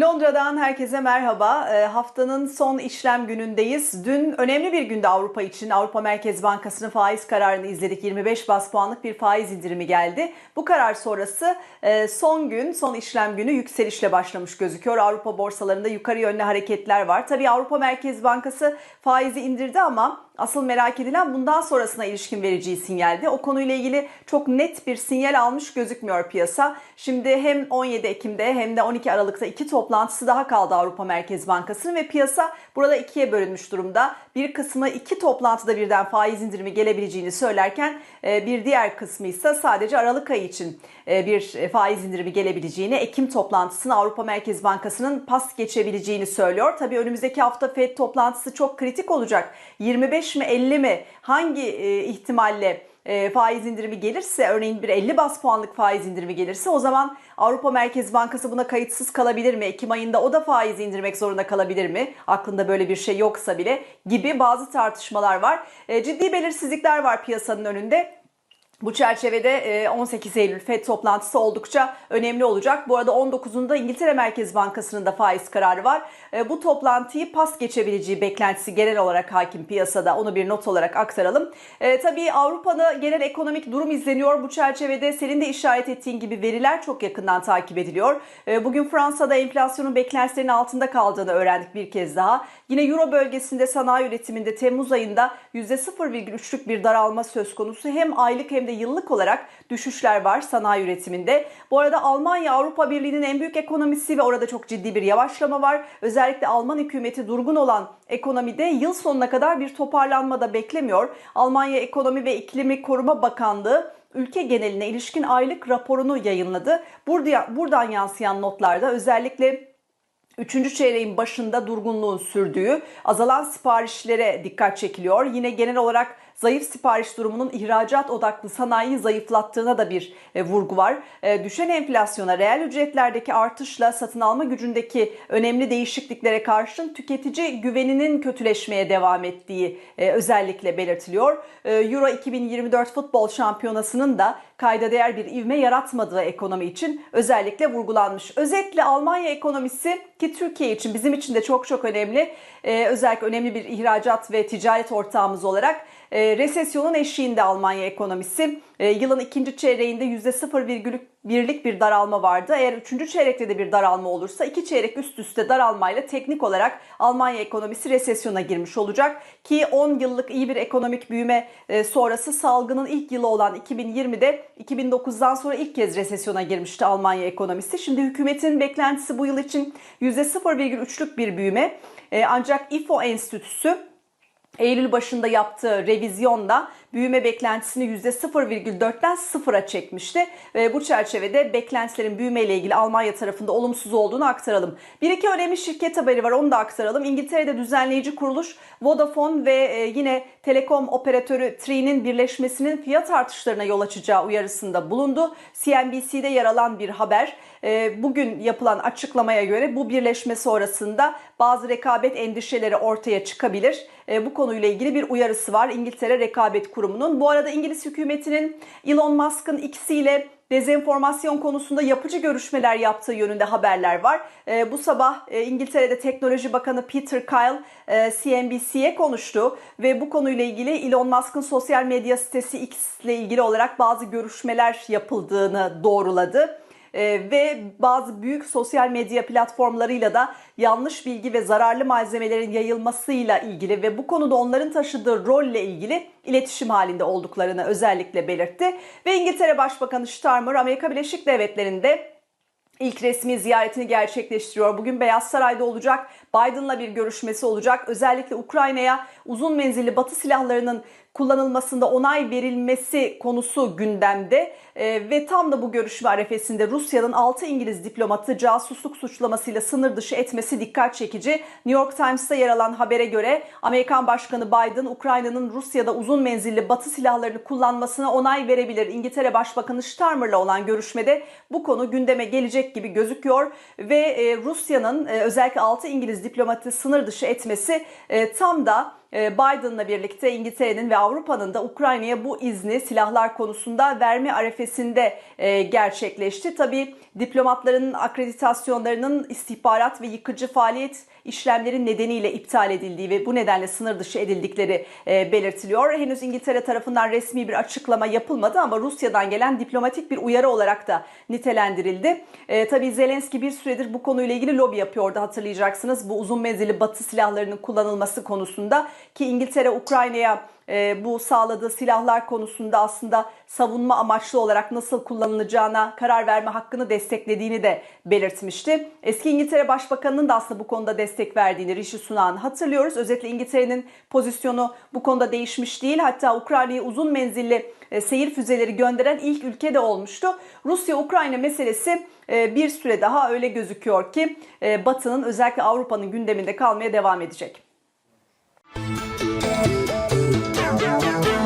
Londra'dan herkese merhaba. Ee, haftanın son işlem günündeyiz. Dün önemli bir günde Avrupa için. Avrupa Merkez Bankası'nın faiz kararını izledik. 25 bas puanlık bir faiz indirimi geldi. Bu karar sonrası e, son gün, son işlem günü yükselişle başlamış gözüküyor. Avrupa borsalarında yukarı yönlü hareketler var. Tabii Avrupa Merkez Bankası faizi indirdi ama asıl merak edilen bundan sonrasına ilişkin vereceği sinyaldi. O konuyla ilgili çok net bir sinyal almış gözükmüyor piyasa. Şimdi hem 17 Ekim'de hem de 12 Aralık'ta iki toplantısı daha kaldı Avrupa Merkez Bankası'nın ve piyasa burada ikiye bölünmüş durumda. Bir kısmı iki toplantıda birden faiz indirimi gelebileceğini söylerken e, bir diğer kısmı ise sadece Aralık ayı için e, bir faiz indirimi gelebileceğini, Ekim toplantısını Avrupa Merkez Bankası'nın pas geçebileceğini söylüyor. Tabii önümüzdeki hafta FED toplantısı çok kritik olacak. 25 mi 50 mi hangi e, ihtimalle e, faiz indirimi gelirse örneğin bir 50 bas puanlık faiz indirimi gelirse o zaman Avrupa Merkez Bankası buna kayıtsız kalabilir mi? Ekim ayında o da faiz indirmek zorunda kalabilir mi? Aklında böyle bir şey yoksa bile gibi bazı tartışmalar var. E, ciddi belirsizlikler var piyasanın önünde. Bu çerçevede 18 Eylül FED toplantısı oldukça önemli olacak. Bu arada 19'unda İngiltere Merkez Bankası'nın da faiz kararı var. Bu toplantıyı pas geçebileceği beklentisi genel olarak hakim piyasada. Onu bir not olarak aktaralım. E, tabii Avrupa'da genel ekonomik durum izleniyor. Bu çerçevede senin de işaret ettiğin gibi veriler çok yakından takip ediliyor. E, bugün Fransa'da enflasyonun beklentilerinin altında kaldığını öğrendik bir kez daha. Yine Euro bölgesinde sanayi üretiminde Temmuz ayında %0,3'lük bir daralma söz konusu. Hem aylık hem de yıllık olarak düşüşler var sanayi üretiminde. Bu arada Almanya Avrupa Birliği'nin en büyük ekonomisi ve orada çok ciddi bir yavaşlama var. Özellikle Alman hükümeti durgun olan ekonomide yıl sonuna kadar bir toparlanma da beklemiyor. Almanya Ekonomi ve İklimi Koruma Bakanlığı ülke geneline ilişkin aylık raporunu yayınladı. Burada, buradan yansıyan notlarda özellikle Üçüncü çeyreğin başında durgunluğun sürdüğü, azalan siparişlere dikkat çekiliyor. Yine genel olarak zayıf sipariş durumunun ihracat odaklı sanayiyi zayıflattığına da bir e, vurgu var. E, düşen enflasyona, reel ücretlerdeki artışla satın alma gücündeki önemli değişikliklere karşın tüketici güveninin kötüleşmeye devam ettiği e, özellikle belirtiliyor. Euro 2024 futbol şampiyonasının da kayda değer bir ivme yaratmadığı ekonomi için özellikle vurgulanmış. Özetle Almanya ekonomisi ki Türkiye için bizim için de çok çok önemli. Ee, özellikle önemli bir ihracat ve ticaret ortağımız olarak e, resesyonun eşiğinde Almanya ekonomisi. E, yılın ikinci çeyreğinde %0,1'lik bir daralma vardı. Eğer üçüncü çeyrekte de bir daralma olursa iki çeyrek üst üste daralmayla teknik olarak Almanya ekonomisi resesyona girmiş olacak. Ki 10 yıllık iyi bir ekonomik büyüme e, sonrası salgının ilk yılı olan 2020'de 2009'dan sonra ilk kez resesyona girmişti Almanya ekonomisi. Şimdi hükümetin beklentisi bu yıl için %0,3'lük bir büyüme. E, ancak İFO Enstitüsü Eylül başında yaptığı revizyonda büyüme beklentisini %0,4'ten sıfıra çekmişti. Ve bu çerçevede beklentilerin büyümeyle ilgili Almanya tarafında olumsuz olduğunu aktaralım. Bir iki önemli şirket haberi var onu da aktaralım. İngiltere'de düzenleyici kuruluş Vodafone ve e, yine telekom operatörü Tri'nin birleşmesinin fiyat artışlarına yol açacağı uyarısında bulundu. CNBC'de yer alan bir haber. E, bugün yapılan açıklamaya göre bu birleşme sonrasında bazı rekabet endişeleri ortaya çıkabilir. E, bu konuyla ilgili bir uyarısı var İngiltere Rekabet Kurumu'nun. Bu arada İngiliz hükümetinin Elon Musk'ın ikisiyle dezenformasyon konusunda yapıcı görüşmeler yaptığı yönünde haberler var. E, bu sabah e, İngiltere'de Teknoloji Bakanı Peter Kyle e, CNBC'ye konuştu ve bu konuyla ilgili Elon Musk'ın sosyal medya sitesi X ile ilgili olarak bazı görüşmeler yapıldığını doğruladı ve bazı büyük sosyal medya platformlarıyla da yanlış bilgi ve zararlı malzemelerin yayılmasıyla ilgili ve bu konuda onların taşıdığı rolle ilgili iletişim halinde olduklarını özellikle belirtti. Ve İngiltere Başbakanı Starmer Amerika Birleşik Devletleri'nde ilk resmi ziyaretini gerçekleştiriyor. Bugün Beyaz Saray'da olacak. Biden'la bir görüşmesi olacak. Özellikle Ukrayna'ya uzun menzilli batı silahlarının kullanılmasında onay verilmesi konusu gündemde e, ve tam da bu görüşme arefesinde Rusya'nın 6 İngiliz diplomatı casusluk suçlamasıyla sınır dışı etmesi dikkat çekici. New York Times'ta yer alan habere göre Amerikan Başkanı Biden Ukrayna'nın Rusya'da uzun menzilli batı silahlarını kullanmasına onay verebilir. İngiltere Başbakanı Starmer'la olan görüşmede bu konu gündeme gelecek gibi gözüküyor ve e, Rusya'nın e, özellikle 6 İngiliz diplomatı sınır dışı etmesi e, tam da Biden'la birlikte İngiltere'nin ve Avrupa'nın da Ukrayna'ya bu izni silahlar konusunda verme arefesinde gerçekleşti. Tabii diplomatların akreditasyonlarının istihbarat ve yıkıcı faaliyet işlemleri nedeniyle iptal edildiği ve bu nedenle sınır dışı edildikleri e, belirtiliyor. Henüz İngiltere tarafından resmi bir açıklama yapılmadı ama Rusya'dan gelen diplomatik bir uyarı olarak da nitelendirildi. E, tabii Zelenski bir süredir bu konuyla ilgili lobi yapıyordu hatırlayacaksınız. Bu uzun menzilli batı silahlarının kullanılması konusunda ki İngiltere Ukrayna'ya e, bu sağladığı silahlar konusunda aslında savunma amaçlı olarak nasıl kullanılacağına karar verme hakkını desteklediğini de belirtmişti. Eski İngiltere Başbakanı'nın da aslında bu konuda destek verdiğini Rishi Sunak'ın hatırlıyoruz. Özellikle İngiltere'nin pozisyonu bu konuda değişmiş değil. Hatta Ukrayna'ya uzun menzilli e, seyir füzeleri gönderen ilk ülke de olmuştu. Rusya-Ukrayna meselesi e, bir süre daha öyle gözüküyor ki e, Batı'nın özellikle Avrupa'nın gündeminde kalmaya devam edecek. Thank you.